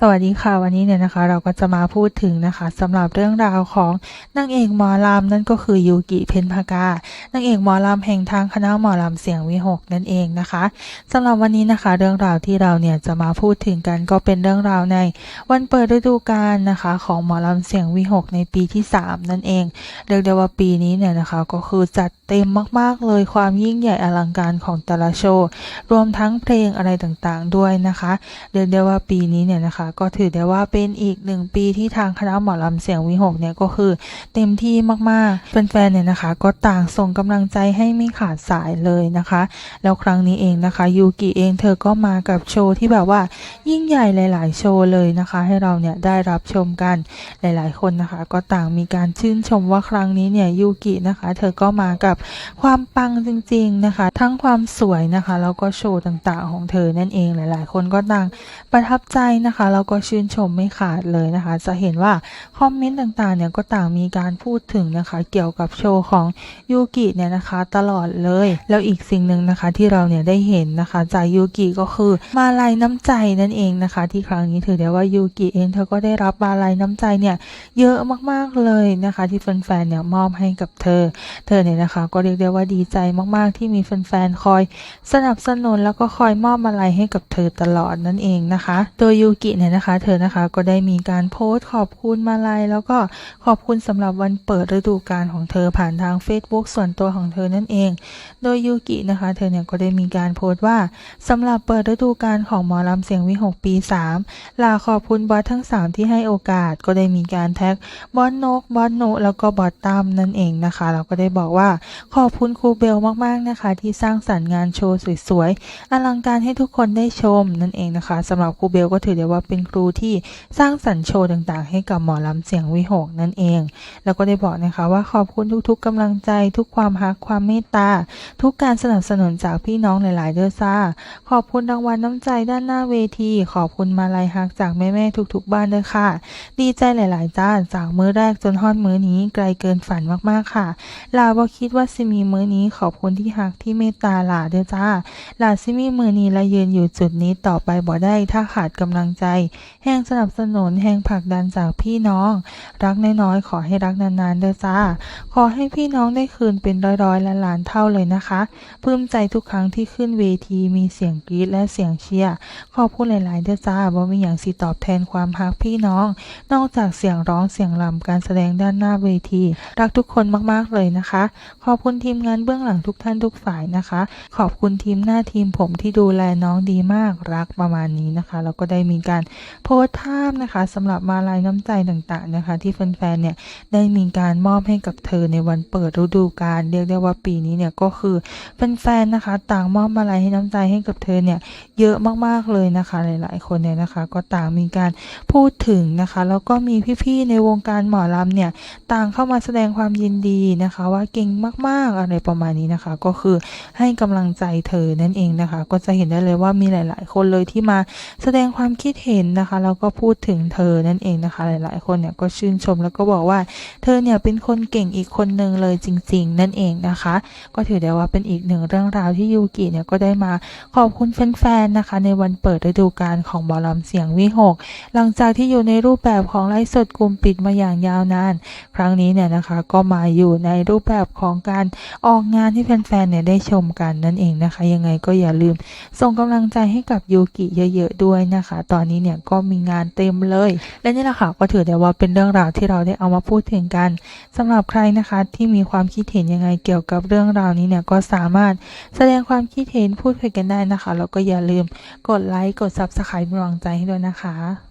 สวัสดีค่ะ วันนี้เนี่ยนะคะ เราก็จะมาพูดถึงนะคะสำหรับเรื่องราวของนางเอกหมอลำนั่นก็คือยูกิเพนพากานางเอกหมอลำแห่งทางคณะหมอลำเสียงวิหกนั่นเองนะคะสำหรับวันนี้นะคะ เรื่องราวที่เราเนี่ยจะมาพูดถึงกันก็เป็นเรื่องราวในวันเปิดฤดูกาลนะคะ ของหมอลำเสียงวิหกในปีที่ 3 นั่นเองเรียกได้ว่าปีนี้เนี่ยนะคะก็คือจัดเต็มมากๆเลยความยิ่งใหญ่อลังการของแต่ละโชว์รวมทั้งเพลงอะไรต่างๆด้วยนะคะเรียกได้ว่าปีนี้เนี่ยนะคะก็ถือได้ว่าเป็นอีกหนึ่งปีที่ทางคณะหมอลำเสียงวิหกเนี่ยก็คือเต็มที่มากๆแฟนๆเนี่ยนะคะ ก็ต่างส่งกำลังใจให้ไม่ขาดสายเลยนะคะ แล้วครั้งนี้เองนะคะยูกิเองเธอก็มากับโชว์ที่แบบว่ายิ่งใหญ่หลาย ๆ โชว์เลยนะคะ ให้เราเนี่ยได้รับชมกันหลาย ๆ คนนะคะ ก็ต่างมีการชื่นชมว่าครั้งนี้เนี่ยยูกินะคะ เธอก็มากับความปังจริง ๆ นะคะ ทั้งความสวยนะคะแล้วก็โชว์ต่าง ๆ ของเธอนั่นเองหลาย ๆ คนก็ต่างประทับใจนะคะแล้วก็ชื่นชมไม่ขาดเลยนะคะ จะเห็นว่าคอมเมนต์ต่างๆเนี่ยก็ต่างมีการพูดถึงนะคะ เกี่ยวกับโชว์ของยูกิเนี่ยนะคะตลอดเลย แล้วอีกสิ่งหนึ่งนะคะที่เราเนี่ยได้เห็นนะคะจากยูกิก็คือมาลัยน้ำใจนั่นเองนะคะ ที่ครั้งนี้ถือได้ว่ายูกิเองเธอก็ได้รับมาลัยน้ำใจเนี่ยเยอะมากๆเลยนะคะ ที่แฟนๆเนี่ยมอบให้กับเธอ เธอเนี่ยนะคะ ก็เรียกได้ว่าดีใจมากๆ ที่มีแฟนๆคอย สนับสนุนแล้วก็คอยมอบมาลัยให้กับเธอตลอดนั่นเองนะคะ โดยยูกิเนี่ยนะคะ เธอนะคะก็ได้มีการโพสต์ขอบคุณมาลัย แล้วก็ขอบคุณสำหรับวันเปิดฤดูกาลของเธอผ่านทาง Facebook ส่วนตัวของเธอนั่นเอง โดยยูกินะคะ เธอเนี่ยก็ได้มีการโพสต์ว่าสำหรับเปิดฤดูกาลของหมอลำเสียงวิหกปี 3 ลาขอบคุณบอสทั้ง 3 ที่ให้โอกาสก็ได้มีการแท็กบอสนกบอสโนแล้วก็บอสตามนั่นเองนะคะเราก็ได้บอกว่าขอบคุณครูเบลมากๆนะคะ ที่สร้างสรรค์งานโชว์สวยๆอลังการให้ทุกคนได้ชมนั่นเองนะคะสำหรับครูเบลก็ถือได้ว่าเป็นครูที่สร้างสรรค์โชว์ต่างๆ ให้กับหมอลำเสียงวิหกนั่นเอง แล้วก็ได้บอกนะคะว่าขอบคุณทุกๆกำลังใจ ทุกความฮักความเมตตา ทุกการสนับสนุนจากพี่น้องหลายๆเด้อซ่า ขอบคุณรางวัลน้ำใจด้านหน้าเวที ขอบคุณมาลัยฮักจากแม่ ๆ ทุกๆ บ้านเด้อค่ะ ดีใจหลายๆจ้าจากมื้อแรกจนฮอดมื้อนี้ไกลเกินฝันมากๆค่ะ ลาบ่คิดว่าสิมีมื้อนี้ขอบคุณที่ฮักที่เมตตาหลาเด้อจ้าหลาสิมีมื้อนี้และยืนอยู่จุดนี้ต่อไปบ่ได้ถ้าขาดกำลังใจแห่งสนับสนุนแห่งผลักดันจากพี่น้อง รักน้อยๆขอให้รักนานๆเด้อจ้า ขอให้พี่น้องได้คืนเป็นร้อยๆและล้านเท่าเลยนะคะปลื้มใจทุกครั้งที่ขึ้นเวทีมีเสียงกรี๊ดและเสียงเชียร์ขอบคุณหลายๆเด้อจ้าบ่มีอย่างสิตอบแทนความรักพี่น้อง นอกจากเสียงร้องเสียงรำการแสดงด้านหน้าเวที รักทุกคนมากๆเลยนะคะ ขอบคุณทีมงานเบื้องหลังทุกท่านทุกฝ่ายนะคะ ขอบคุณทีมหน้าทีมผมที่ดูแลน้องดีมากรักประมาณนี้นะคะแล้วก็ได้มีการโพสต์ภาพนะคะสำหรับมาลายน้ำใจต่างๆนะคะ ที่แฟนๆเนี่ยได้มีการมอบให้กับเธอในวันเปิดฤดูกาลเรียกได้ว่าปีนี้เนี่ยก็คือแฟนๆนะคะ ต่างมอบมาลัยให้น้ำใจให้กับเธอเนี่ยเยอะมากๆเลยนะคะ หลายๆคนเนี่ยนะคะ ก็ต่างมีการพูดถึงนะคะ แล้วก็มีพี่ๆในวงการหมอลำเนี่ยต่างเข้ามาแสดงความยินดีนะคะ ว่าเก่งมากๆอะไรประมาณนี้นะคะ ก็คือให้กำลังใจเธอนั่นเองนะคะ ก็จะเห็นได้เลยว่ามีหลาย ๆ คนเลยที่มาแสดงความคิดเห็น็นนะคะแล้วก็พูดถึงเธอนั่นเองนะคะ หลายๆ คนเนี่ยก็ชื่นชมแล้วก็บอกว่าเธอเนี่ยเป็นคนเก่งอีกคนหนึ่งเลยจริง ๆ นั่นเองนะคะ ก็ถือได้ว่าเป็นอีกหนึ่งเรื่องราวที่ยูกิเนี่ยก็ได้มาขอบคุณแฟนๆนะคะ ในวันเปิดฤดูกาลของบอลำเสียงวิหกหลังจากที่อยู่ในรูปแบบของไลฟ์สดกลุ่มปิดมาอย่างยาวนาน ครั้งนี้เนี่ยนะคะก็มาอยู่ในรูปแบบของการออกงานที่แฟนๆเนี่ยได้ชมกันนั่นเองนะคะ ยังไงก็อย่าลืมส่งกำลังใจให้กับยูกิเยอะๆด้วยนะคะ ตอนนี้เนี่ยก็มีงานเต็มเลย และนี่แหละค่ะก็ถือได้ว่าเป็นเรื่องราวที่เราได้เอามาพูดถึงกันสำหรับใครนะคะที่มีความคิดเห็นยังไงเกี่ยวกับเรื่องราวนี้เนี่ยก็สามารถแสดงความคิดเห็นพูดคุยกันได้นะคะแล้วก็อย่าลืมกดไลค์กดซับสไครต์เป็นกำลังใจให้ด้วยนะคะ